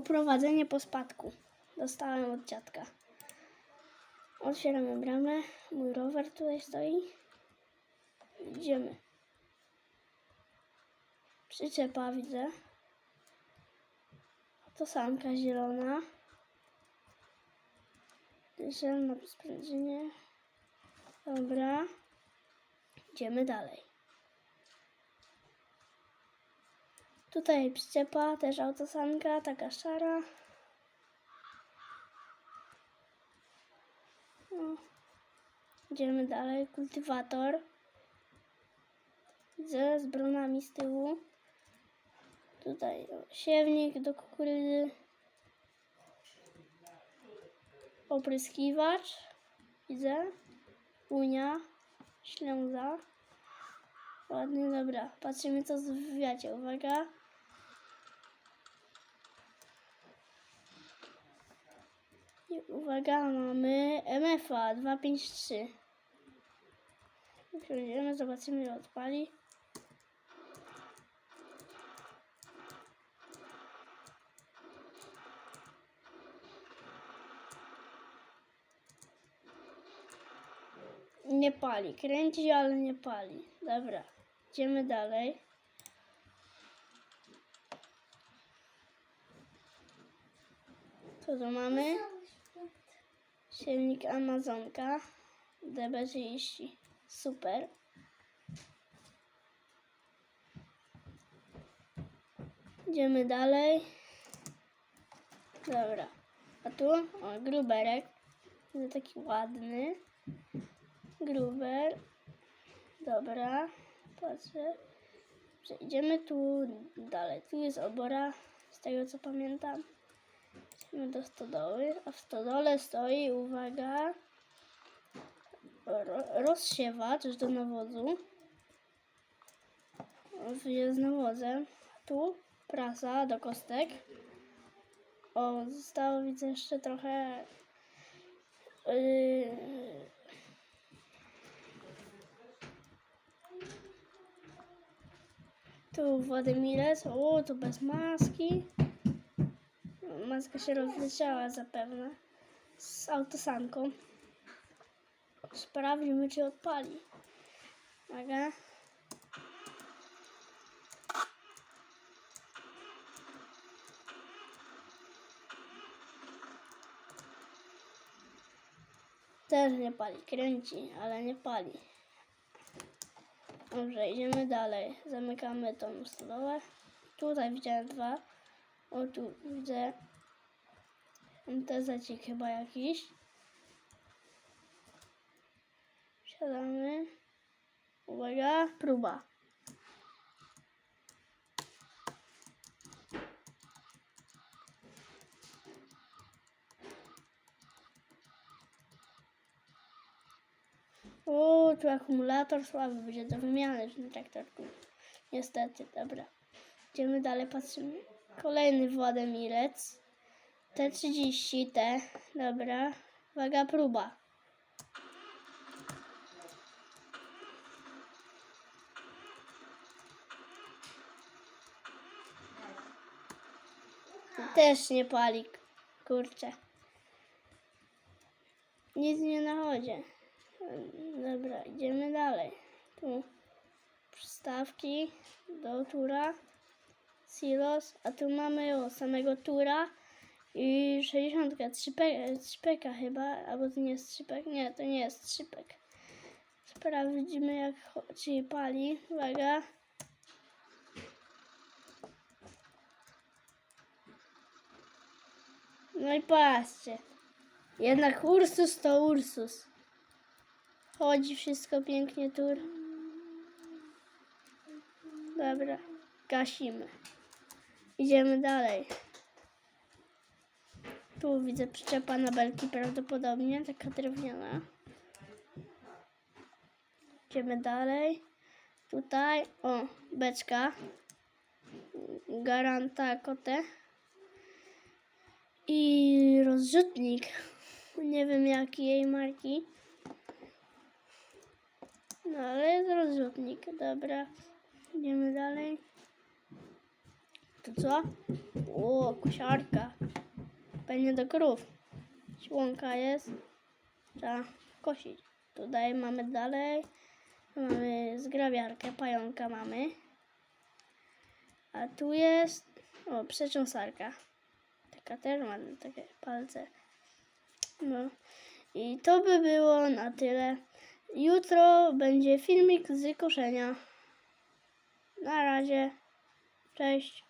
Oprowadzenie po spadku. Dostałem od dziadka. Otwieramy bramę. Mój rower tutaj stoi. Idziemy. Przyczepa widzę. To sanka zielona. Zielona sprężynie. Dobra. Idziemy dalej. Tutaj przyczepa, też autosanka, taka szara. No. Idziemy dalej. Kultywator. Widzę z bronami z tyłu. Tutaj siewnik do kukurydzy. Opryskiwacz. Widzę. Unia. Ślęza. Ładnie, dobra. Patrzymy co wywiadzie. Uwaga. I uwaga, mamy MFA 253. Przejdziemy, zobaczymy ile odpali. Nie pali. Kręci, ale nie pali. Dobra. Idziemy dalej. Co tu mamy? Silnik Amazonka DB30. Super. Idziemy dalej. Dobra. A tu? O, gruberek. Taki ładny. Gruber. Dobra. Patrzę. Przejdziemy tu dalej. Tu jest obora, z tego co pamiętam. Idziemy do stodoły, a w stodole stoi, uwaga, ro, rozsiewacz do nawozu. Jest nawozem. Tu prasa do kostek. O, zostało widzę jeszcze trochę yy, Tu Władimires, o to bez maski. Maska się rozleciała zapewne z autosanką. Sprawdźmy czy odpali. Uwaga. Też nie pali, kręci, ale nie pali. Dobrze, idziemy dalej. Zamykamy tą stolę. Tutaj widziałem dwa. O, tu widzę MTZ chyba jakiś. Wsiadamy. Uwaga, próba. O, tu akumulator słaby będzie do wymiany tym traktorku. Niestety, dobra. Idziemy dalej, patrzymy. Kolejny Władimirec. T30T. Dobra. Uwaga, próba. Też nie pali, kurczę. Nic nie nachodzie. Dobra, idziemy dalej. Tu przystawki do tura, silos, a tu mamy o samego tura i 60, 3 chyba, albo to nie jest 3 nie, to nie jest 3 Sprawdzimy jak cho- czy pali, uwaga. No i patrzcie, jednak Ursus to Ursus. Chodzi wszystko pięknie tur. Dobra, gasimy. Idziemy dalej. Tu widzę przyczepa na belki prawdopodobnie, taka drewniana. Idziemy dalej. Tutaj, o, beczka. Garanta kotę. I rozrzutnik. Nie wiem jakiej jej marki. No ale jest rozrzutnik, dobra. Idziemy dalej. Tu co? O, kosiarka. Pewnie do krów. Śłonka jest. Trzeba kosić. Tutaj mamy dalej. Mamy zgrabiarkę, pająka mamy. A tu jest o, przecząsarka. Taka też ma takie palce. No. I to by było na tyle. Jutro będzie filmik z koszenia. Na razie. Cześć.